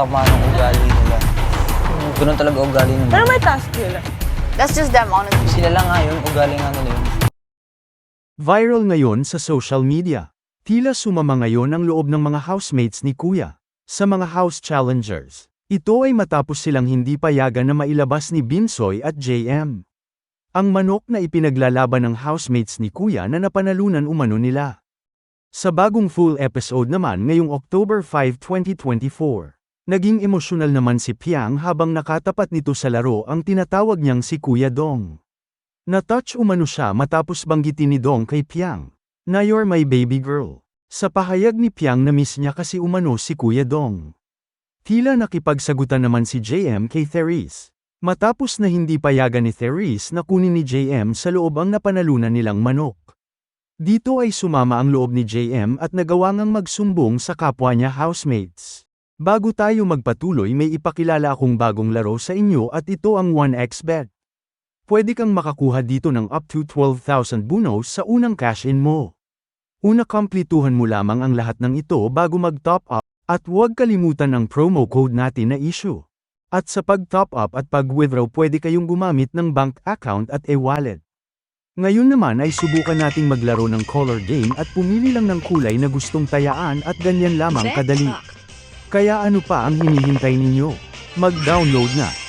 sama ng ugali nila. Ganun talaga ugali nila. Pero may task nila. That's just them, honestly. Sila lang nga yun, ugali nga nila yun. Viral ngayon sa social media. Tila sumama ngayon ang loob ng mga housemates ni Kuya sa mga house challengers. Ito ay matapos silang hindi payagan na mailabas ni Binsoy at JM. Ang manok na ipinaglalaban ng housemates ni Kuya na napanalunan umano nila. Sa bagong full episode naman ngayong October 5, 2024, naging emosyonal naman si Piang habang nakatapat nito sa laro ang tinatawag niyang si Kuya Dong. Na-touch umano siya matapos banggitin ni Dong kay Piang, na you're my baby girl. Sa pahayag ni Piang na miss niya kasi umano si Kuya Dong. Tila nakipagsagutan naman si JM kay Therese. Matapos na hindi payagan ni Therese na kunin ni JM sa loob ang napanalunan nilang manok. Dito ay sumama ang loob ni JM at nagawa ngang magsumbong sa kapwa niya housemates. Bago tayo magpatuloy may ipakilala akong bagong laro sa inyo at ito ang 1xbet. Pwede kang makakuha dito ng up to 12,000 bonus sa unang cash-in mo. Una kamplituhan mo lamang ang lahat ng ito bago mag-top up, at huwag kalimutan ang promo code natin na issue. At sa pag-top up at pag-withdraw pwede kayong gumamit ng bank account at e-wallet. Ngayon naman ay subukan nating maglaro ng color game at pumili lang ng kulay na gustong tayaan at ganyan lamang kadali. Kaya ano pa ang hinihintay ninyo? Mag-download na.